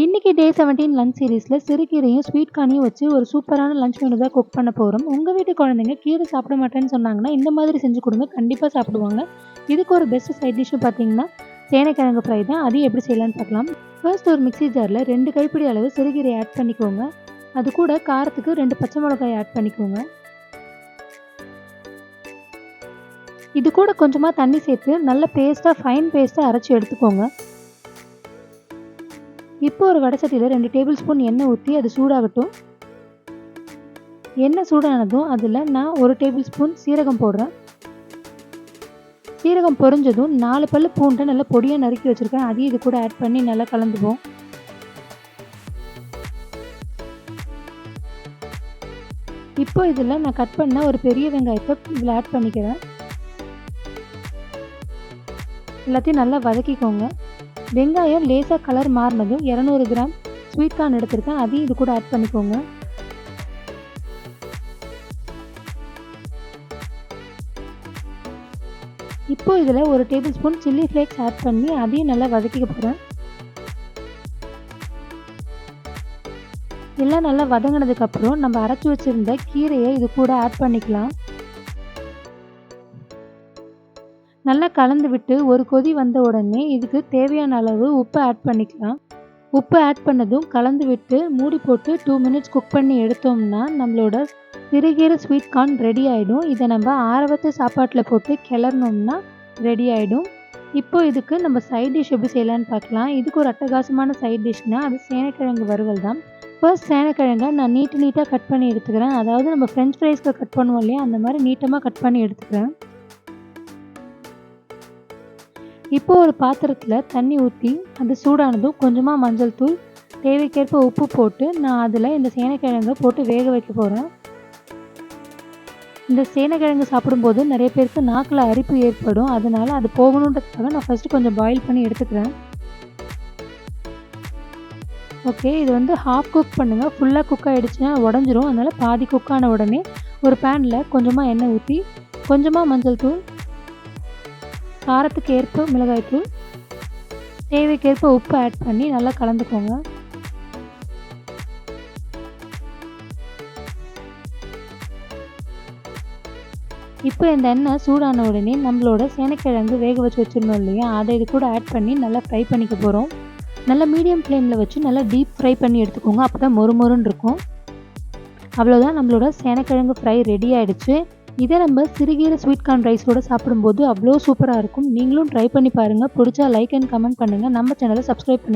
இன்னைக்கு டே 17 லஞ்ச் சீரீஸில் சிறுகீரையும், ஸ்வீட் கார்னையும் வச்சு ஒரு சூப்பரான லஞ்ச் மெனு தான் குக் பண்ண போகிறோம் உங்கள் வீட்டு குழந்தைங்க கீரை சாப்பிட மாட்டேன்னு சொன்னாங்கன்னா, இந்த மாதிரி செஞ்சு கொடுங்க கண்டிப்பாக சாப்பிடுவாங்க. இதுக்கு ஒரு பெஸ்ட் சைட் டிஷ்ஷும் பார்த்தீங்கன்னா, சேனைக்கிழங்கு ஃப்ரை தான். அதையும் எப்படி செய்யலான்னு பார்க்கலாம். ஃபர்ஸ்ட் ஒரு மிக்ஸி ஜாரில் ரெண்டு கைப்பிடி அளவு சிறுகீரை ஆட் பண்ணிக்கோங்க. அது கூட காரத்துக்கு ரெண்டு பச்சை மிளகாய் ஆட் பண்ணிக்கோங்க. இது கூட கொஞ்சமாக தண்ணி சேர்த்து நல்ல பேஸ்ட்டாக ஃபைன் பேஸ்ட்டாக அரைச்சி எடுத்துக்கோங்க. இப்போ ஒரு வடசட்டியில 2 டேபிள் ஸ்பூன் எண்ணெய் ஊற்றி அது சூடாகட்டும். எண்ணெய் சூடானதும் அதில் நான் ஒரு டேபிள் ஸ்பூன் சீரகம் போடுறேன். சீரகம் பொரிஞ்சதும் நாலு பல்லு பூண்டை நல்லா பொடியாக நறுக்கி வச்சிருக்கேன். அதையும் இது கூட ஆட் பண்ணி நல்லா கலந்துவோம் இப்போ இதில் நான் கட் பண்ண ஒரு பெரிய வெங்காயத்தை இதில் ஆட் பண்ணிக்கிறேன். எல்லாத்தையும் நல்லா வதக்கிக்கோங்க. வெங்காயம் லேசா கலர் மாறினதும் 200 கிராம் ஸ்வீட் கார்ன் எடுத்திருக்கேன். அதையும் இது கூட ஆட் பண்ணிக்கோங்க. இப்போ இதில் ஒரு table spoon chilli flakes add பண்ணி அதையும் நல்லா வதக்கிக்க போகிறேன் எல்லாம் நல்லா வதங்கினதுக்கப்புறம் நம்ம அரைச்சி வச்சிருந்த கீரையை இது கூட ஆட் பண்ணிக்கலாம். நல்லா கலந்து விட்டு ஒரு கொதி வந்த உடனே இதுக்கு தேவையான அளவு உப்பு ஆட் பண்ணிக்கலாம். உப்பு ஆட் பண்ணதும் கலந்து விட்டு மூடி போட்டு டூ மினிட்ஸ் குக் பண்ணி எடுத்தோம்னா, நம்மளோட சிறுகீரை ஸ்வீட் கார்ன் ரெடி ஆகிடும் இதை நம்ம ஆற வச்ச போட்டு கிளறுனோம்னா ரெடி ஆகிடும் இப்போ இதுக்கு நம்ம சைட் டிஷ் எப்படி செய்யலான்னு பார்க்கலாம். இதுக்கு ஒரு அட்டகாசமான சைட் டிஷ்னால் அது சேனைக்கிழங்கு வறுவல் தான். ஃபர்ஸ்ட் சேனைக்கிழங்க நான் நீட்டு நீட்டாக கட் பண்ணி எடுத்துக்கிறேன். அதாவது நம்ம ஃப்ரெஞ்ச் ஃப்ரைஸ்க்கு கட் பண்ணுவோம் இல்லையா? அந்த மாதிரி நீட்டமாக கட் பண்ணி எடுத்துக்கிறேன். இப்போ ஒரு பாத்திரத்தில் தண்ணி ஊற்றி அது சூடானதும் கொஞ்சமாக மஞ்சள் தூள், தேவைக்கேற்ப உப்பு போட்டு நான் அதில் இந்த சேனைக்கிழங்கை போட்டு வேக வைக்க போகிறேன் இந்த சேனைக்கிழங்கு சாப்பிடும்போது நிறைய பேருக்கு நாக்கில் அரிப்பு ஏற்படும். அதனால் அது போகணுன்றதுக்காக நான் ஃபஸ்ட்டு கொஞ்சம் பாயில் பண்ணி எடுத்துக்கிறேன். ஓகே. இது வந்து ஹாஃப் குக் பண்ணுங்கள் ஃபுல்லாக குக் ஆகிடுச்சுன்னா உடஞ்சிரும் அதனால் பாதி குக் ஆன உடனே ஒரு பேனில் கொஞ்சமாக எண்ணெய் ஊற்றி கொஞ்சமாக மஞ்சள் தூள், காரத்துக்கு ஏற்ப மிளகாய்த்தூள் தேவைக்கேற்ப உப்பு ஆட் பண்ணி நல்லா கலந்துக்கோங்க. இப்போ இந்த எண்ணெய் சூடான உடனே நம்மளோட சேனைக்கிழங்கு வேக வச்சு வச்சிருந்தோம் இல்லையா? அதை இது கூட ஆட் பண்ணி நல்லா ஃப்ரை பண்ணிக்க போகிறோம் நல்லா மீடியம் ஃப்ளேமில் வச்சு நல்லா டீப் ஃப்ரை பண்ணி எடுத்துக்கோங்க. அப்பதான் மொறு மொறுன்னு இருக்கும். அவ்வளோதான் நம்மளோட சேனைக்கிழங்கு ஃப்ரை ரெடி ஆகிடுச்சு இதை நம்ம சிறுகீரை ஸ்வீட் கார்ன் ரைஸோட சாப்பிடும்போது அவ்வளோ சூப்பராக இருக்கும். நீங்களும் ட்ரை பண்ணி பாருங்க. பிடிச்சா லைக் அண்ட் கமெண்ட் பண்ணுங்க. நம்ம சேனலை சப்ஸ்கிரைப் பண்ணி